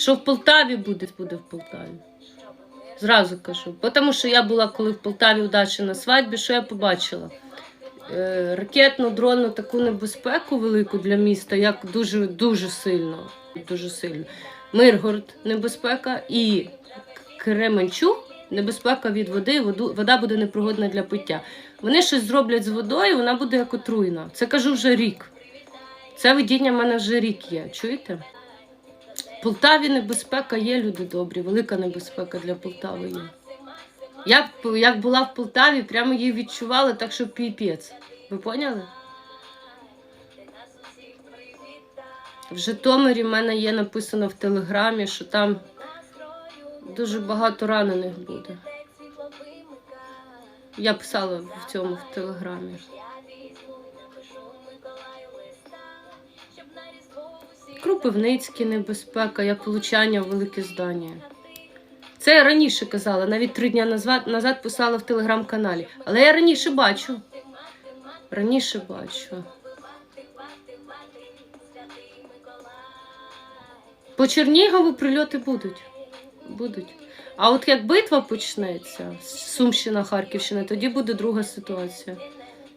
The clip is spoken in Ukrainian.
Що в Полтаві буде, буде в Полтаві. Зразу кажу. Тому що я була коли в Полтаві удачі на свадьбі, що я побачила? Е, ракетну, дронну таку небезпеку велику для міста, як дуже дуже сильно. Дуже сильно. Миргород небезпека і Кременчук небезпека від води, воду, вода буде непригодна для пиття. Вони щось зроблять з водою, вона буде як отруєна. Це кажу вже рік. Це видіння в мене вже рік є. Чуєте? Полтаві небезпека є, люди добрі, велика небезпека для Полтави є. Я як була в Полтаві, прямо її відчувала, так що піпець. Ви поняли? В Житомирі в мене є написано в телеграмі, що там дуже багато ранених буде. Я писала в цьому в телеграмі. Кропивницький небезпека, як влучання в велике здання. Це я раніше казала, навіть три дні назад, назад писала в телеграм-каналі. Але я раніше бачу. Раніше бачу. По Чернігову прильоти будуть. Будуть. А от як битва почнеться, Сумщина, Харківщина, тоді буде друга ситуація.